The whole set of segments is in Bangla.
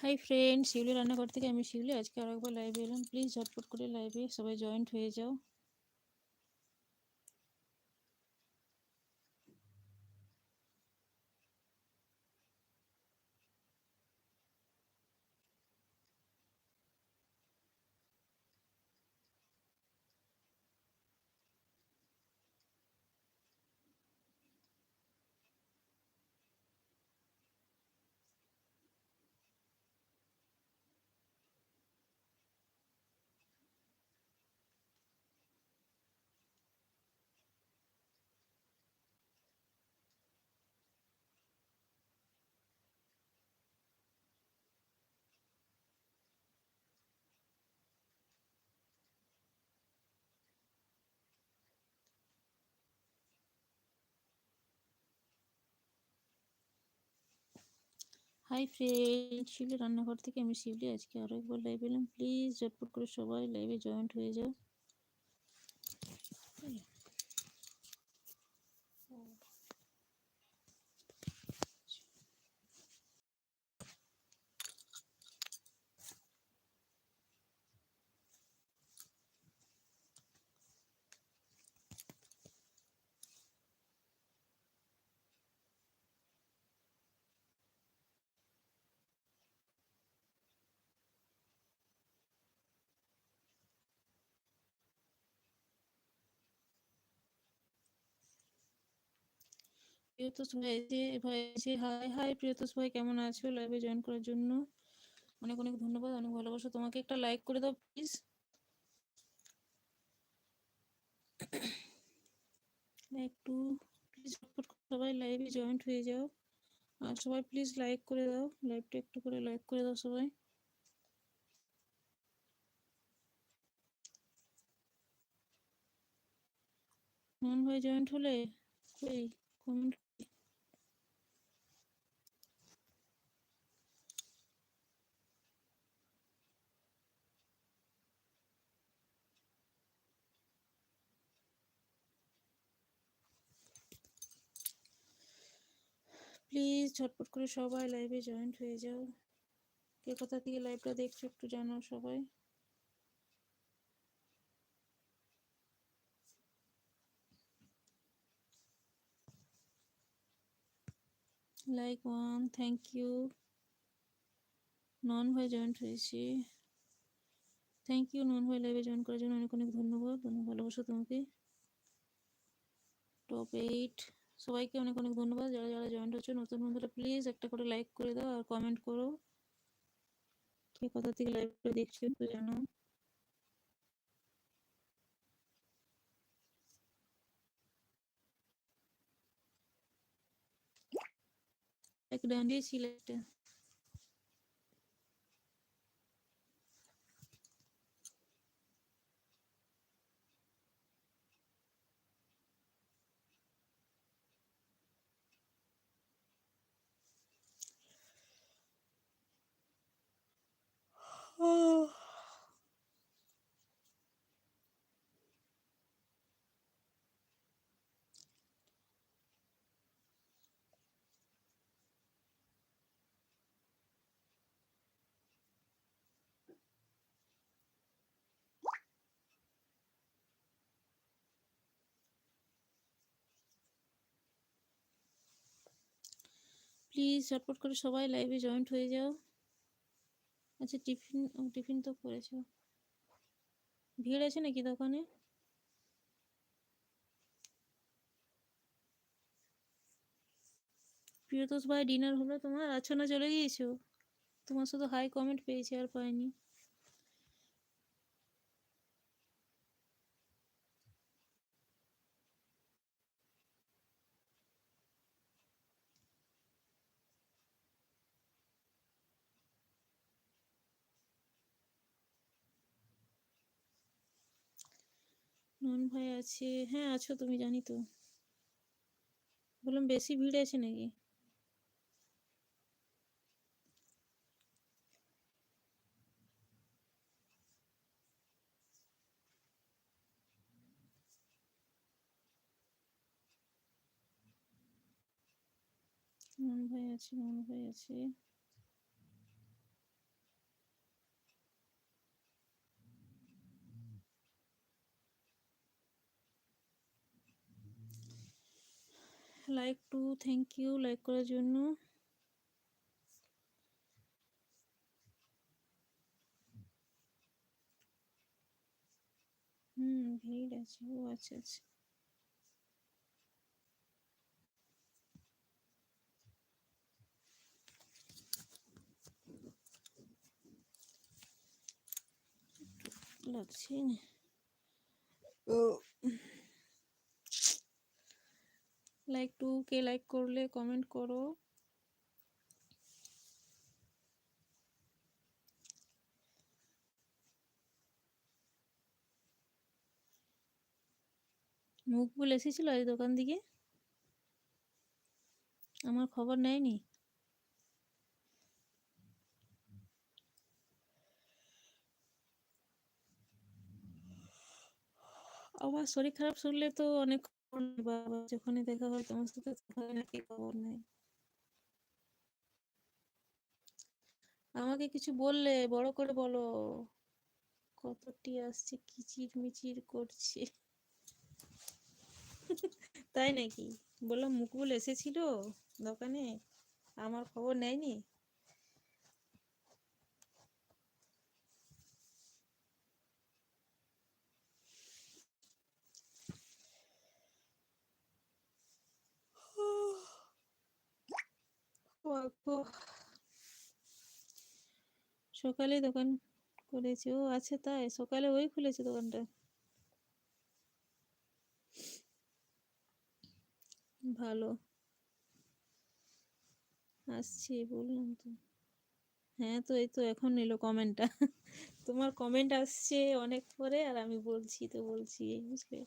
হাই ফ্রেন্ড শিউলি রান্নাঘর থেকে আমি শিউলি। আজকে আরেকবার লাইভে এলাম। প্লিজ ঝটপট করে লাইভে সবাই জয়েন্ট হয়ে যাও। হাই ফ্রেন্ড শিবলি রান্নাঘর থেকে আমি শিবলি আজকে আরও একবার লাইভ এলাম। প্লিজ ঝটপট করে সবাই লাইভে জয়েন্ট হয়ে যাও। প্রিয়তোষ ভাই এসে ভাই হাই হাই প্রিয়তোষ ভাই, কেমন আছো? লাইভে জয়েন করার জন্য অনেক অনেক ধন্যবাদ, অনেক ভালোবাসা। তোমাকে একটা লাইক করে দাও প্লিজ একটু প্লিজ সবাই লাইভে জয়েন্ট হয়ে যাও। আর সবাই প্লিজ লাইক করে দাও লাইভটা একটু করে লাইক করে দাও সবাই। মন ভাই জয়েন্ট হলে? কমেন্ট প্লিজ ঝটপট করে সবাই লাইভে জয়েন্ট হয়ে যাও। কে কোথা থেকে লাইভটা দেখছ একটু জানাও সবাই। Like one, thank you. নন ভাই জয়েন্ট হয়েছি। থ্যাংক ইউ নন ভাই লাইভে জয়েন করার জন্য অনেক অনেক ধন্যবাদ। অনেক ভালোবাসা তোমাকে। Top eight. সবাইকে অনেক অনেক ধন্যবাদ। যারা যারা জয়েন্ট হচ্ছে, নতুন বন্ধুরা প্লিজ একটা করে লাইক করে দাও আর কমেন্ট করো। কে কোথা থেকে লাইভটা দেখছ একটু জানো? এক ডান্ডিয়ে ছিল সিলেক্ট প্লিজ ঝটপট করে সবাই লাইভে জয়েন্ট হয়ে যাও। আচ্ছা টিফিন টিফিন তো করেছ। ভিড় আছে নাকি দোকানে? প্রিয়তোষ ভাই ডিনার হলো তোমার? আচ্ছা না, চলে গিয়েছো? তোমার শুধু হাই কমেন্ট পেয়েছি, আর পাইনি। নন ভাই আছে। হ্যাঁ আছো তুমি, জানি তো। বললাম, বেশি ভিড় আছে নাকি? নন ভাই আছে নন ভাই আছে। Like two thank you like করার জন্য। হুম ভিড় আছে। ও আচ্ছা আচ্ছা। লাগছে। না ও। লাইক টু কে লাইক করলে কমেন্ট করো। মুখবুল এসেছিল আজ দোকান দিকে? আমার খবর নেয়নি? আমার শরীর খারাপ শুনলে তো অনেক বাবা, যখনই দেখা হয় তোমার সাথে তখনই নাকি খবর নেই। আমাকে কিছু বললে, বড় করে বলো। কতটি আসছে, কিচির মিচির করছে। তাই নাকি? বললাম মুকুল এসেছিল দোকানে, আমার খবর নেয়নি? সকালে দোকান করেছে। ও আছে তাই, সকালে ওই খুলেছে দোকানটা। ভালো। আসছি, বললাম তো। হ্যাঁ তো, এই তো এখন এলো কমেন্টটা তোমার কমেন্ট আসছে অনেক পরে আর আমি বলছি তো বলছি এই বুঝলে?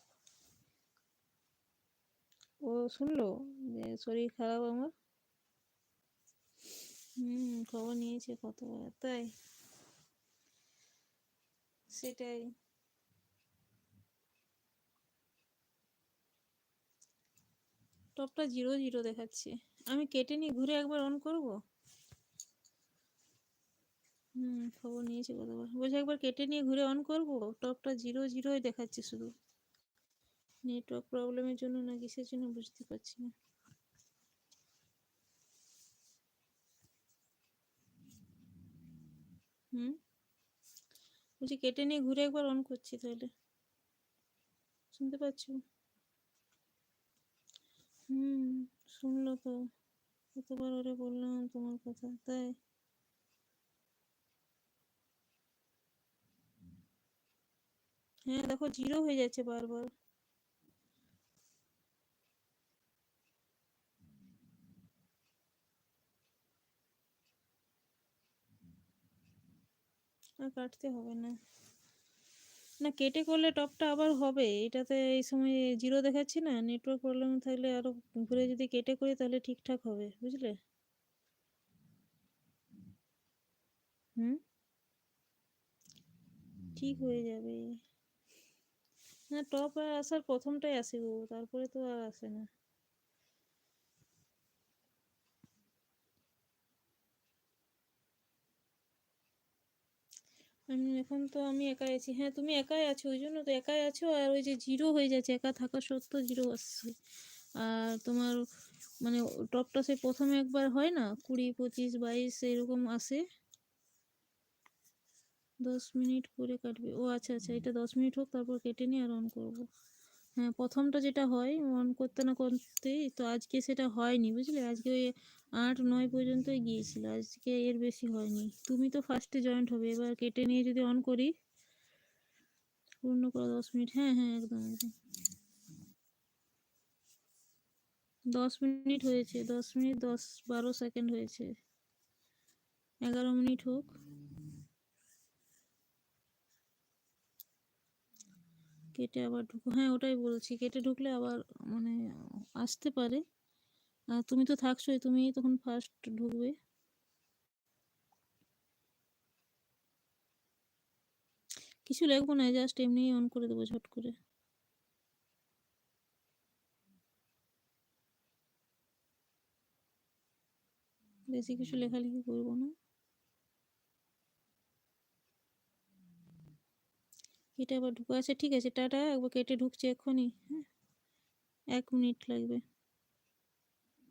ও শুনলো যে শরীর খারাপ আমার? হুম, খবর নিয়েছে কতবার, তাই? সেটাই। টপটা জিরো জিরো দেখাচ্ছে। আমি কেটে নিয়ে ঘুরে একবার অন করব? হুম, খবর নিয়েছে কতবার। বলছি একবার কেটে নিয়ে ঘুরে অন করব? টপটা জিরো জিরোই দেখাচ্ছে শুধু। নেটওয়ার্ক প্রবলেমের জন্য না কিসের জন্য বুঝতে পারছি না। হুম? বলছি কেটে নিয়ে ঘুরে একবার অন করছি তাহলে। শুনতে পাচ্ছ? হুম, শুনলো তো। কতবার ওরে বললাম তোমার কথা, তাই। হ্যাঁ দেখো জিরো হয়ে যাচ্ছে বারবার। আর কাটতে হবে না। না, কেটে করলে টপটা আবার হবে। এটাতে এই সময় জিরো দেখাচ্ছি না নেটওয়ার্ক প্রবলেম থাকলে আরও ঘুরে যদি কেটে করি তাহলে ঠিকঠাক হবে, বুঝলে? হুম? ঠিক হয়ে যাবে। না, টপ আসার প্রথমটাই আসে গো, তারপরে তো আর আসে না। আমি এখন তো আমি একাই আছি। হ্যাঁ তুমি একাই আছো ওই জন্য তো একাই আছো। আর ওই যে জিরো হয়ে যাচ্ছে একা থাকা সত্ত্বেও জিরো আসছে। আর তোমার মানে টপটা সে প্রথমে একবার হয় না? কুড়ি পঁচিশ বাইশ এরকম আসে? দশ মিনিট করে কাটবে। ও আচ্ছা আচ্ছা এটা দশ মিনিট হোক তারপর কেটে নিয়ে আর অন করব। হ্যাঁ প্রথমটা যেটা হয় অন করতে না করতেই তো আজকে সেটা হয়নি, বুঝলে? আজকে ওই আট, নয় পর্যন্তই গিয়েছিল, আজকে এর বেশি হয়নি। তুমি তো ফার্স্টে জয়েন্ট হবে, এবার কেটে নিয়ে যদি অন করি, পূর্ণ করা দশ মিনিট হ্যাঁ হ্যাঁ একদম একদম। দশ মিনিট হয়েছে, দশ মিনিট, দশ, বারো সেকেন্ড হয়েছে। এগারো মিনিট হোক। কেটে আবার ঢুকো। হ্যাঁ ওটাই বলছি, কেটে ঢুকলে আবার মানে আসতে পারে। তুমি তো থাকছোই তুমি তখন ফার্স্ট ঢুকবে। কিছু লিখব না জাস্ট এমনি অন করে দেবো ঝট করে। বেশি কিছু লেখালেখি করব না। কেটে আবার ঢুকে আছে, ঠিক আছে, টাটা, একবার কেটে ঢুকছে এক্ষুনি হ্যাঁ এক মিনিট লাগবে।